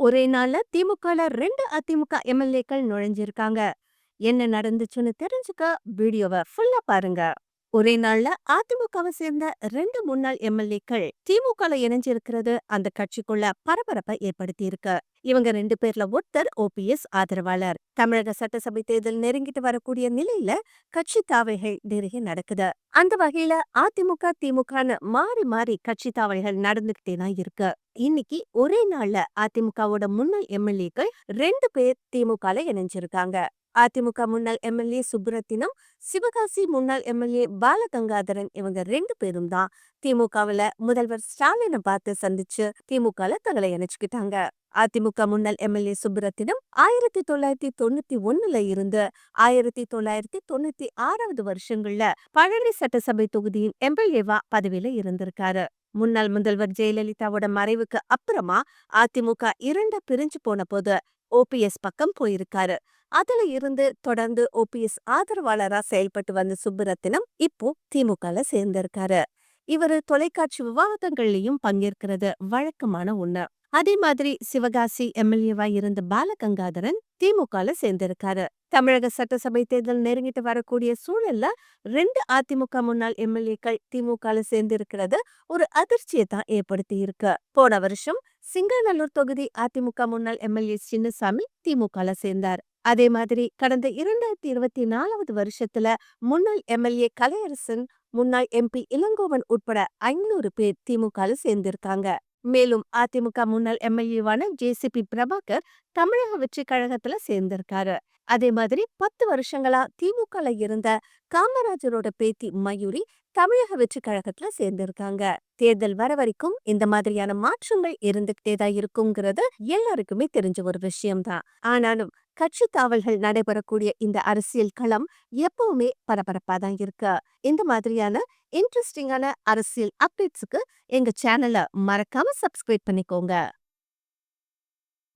ஒரே நாள்ல திமுகல ரெண்டு அதிமுக எம்எல்ஏக்கள் நுழைஞ்சிருக்காங்க. என்ன நடந்துச்சுன்னு தெரிஞ்சுக்க வீடியோவை ஃபுல்லா பாருங்க. ஒரே நாள்ல அதிமுகவை சேர்ந்த ரெண்டு முன்னாள் எம்எல்ஏக்கள் திமுகல இணைஞ்சிருக்கிறது அந்த கட்சிக்குள்ள பரபரப்பை ஏற்படுத்தி இருக்கு இவங்க ரெண்டு பேர்ல ஒருத்தர் ஓபிஎஸ் ஆதரவாளர். தமிழக சட்டசபை தேர்தல் நெருங்கிட்டு வரக்கூடிய நிலையில கட்சி தாவைகள் நிறைய நடக்குது. அந்த வகையில அதிமுக திமுகன்னு மாறி மாறி கட்சி தாவைகள் நடந்துகிட்டே தான் இருக்கு. இன்னைக்கு ஒரே நாள்ல அதிமுகவோட முன்னாள் எம்எல்ஏக்கள் ரெண்டு பேர் திமுகல இணைஞ்சிருக்காங்க. அதிமுக முன்னாள் எம்எல்ஏ சுப்ரத்தினம் சிவகாசி முன்னாள் எம்எல்ஏ பாலகங்காதரன் இவங்க ரெண்டு பேரும் தான் திமுகவுல முதல்வர் ஸ்டாலினை பார்த்து சந்திச்சு திமுகல தங்களை இணைச்சுக்கிட்டாங்க. அதிமுக முன்னாள் எம்எல்ஏ சுப்ரத்தினம் ஆயிரத்தி தொள்ளாயிரத்தி தொண்ணூத்தி ஒண்ணுல இருந்து ஆயிரத்தி தொள்ளாயிரத்தி தொண்ணூத்தி ஆறாவது வருஷங்கள்ல பழனி சட்டசபை தொகுதியின் எம்எல்ஏவா பதவியில இருந்திருக்காரு. முன்னாள் முதல்வர் ஜெயலலிதாவோட மறைவுக்கு அப்புறமா அதிமுக இரண்ட பிரிஞ்சு போன போது ஓபிஎஸ் பக்கம் போயிருக்காரு. அதுல இருந்து தொடர்ந்து ஓபிஎஸ் ஆதரவாளரா செயல்பட்டு வந்த சுப்புரத்தினம் இப்போ திமுகல சேர்ந்திருக்காரு. இவரு தொலைக்காட்சி விவாதங்கள்லயும் பங்கேற்கிறது வழக்கமான ஒண்ணு. அதே மாதிரி சிவகாசி எம்எல்ஏவா இருந்த பாலகங்காதரன் திமுகல சேர்ந்திருக்காரு. தமிழக சட்டசபை தேர்தல் நெருங்கிட்டு வரக்கூடிய சூழல்ல ரெண்டு அதிமுக முன்னாள் எம்எல்ஏக்கள் திமுகல சேர்ந்திருக்கிறது ஒரு அதிர்ச்சியை தான் ஏற்படுத்தி இருக்கு. போன வருஷம் சிங்கநல்லூர் தொகுதி அதிமுக முன்னாள் எம்எல்ஏ சின்னசாமி திமுகல சேர்ந்தார். அதே மாதிரி கடந்த இரண்டாயிரத்தி இருபத்தி நாலாவது வருஷத்துல முன்னாள் எம்எல்ஏ கலையரசன் முன்னாள் எம்பி இளங்கோவன் உட்பட ஐநூறு பேர் திமுகல சேர்ந்திருக்காங்க. மேலும் அதிமுக முன்னாள் எம்எல்ஏவான ஜேசிபி பிரபாகர் தமிழக வெற்றி கழகத்துல சேர்ந்திருக்காரு. அதே மாதிரி பத்து வருஷங்களா திமுகல இருந்த காமராஜரோட பேத்தி மயூரி தமிழக வெற்றி கழகத்துல சேர்ந்திருக்காங்க. தேர்தல் வர வரைக்கும் இந்த மாதிரியான மாற்றங்கள் இருந்துகிட்டே தான் இருக்குங்கிறது எல்லாருக்குமே தெரிஞ்ச ஒரு விஷயம்தான். ஆனாலும் கட்சி தாவல்கள் நடைபெறக்கூடிய இந்த அரசியல் களம் எப்பவுமே பரபரப்பா தான் இருக்கு. இந்த மாதிரியான இன்ட்ரெஸ்டிங்கான அரசியல் அப்டேட்ஸுக்கு எங்க சேனலை மறக்காம சப்ஸ்கிரைப் பண்ணிக்கோங்க.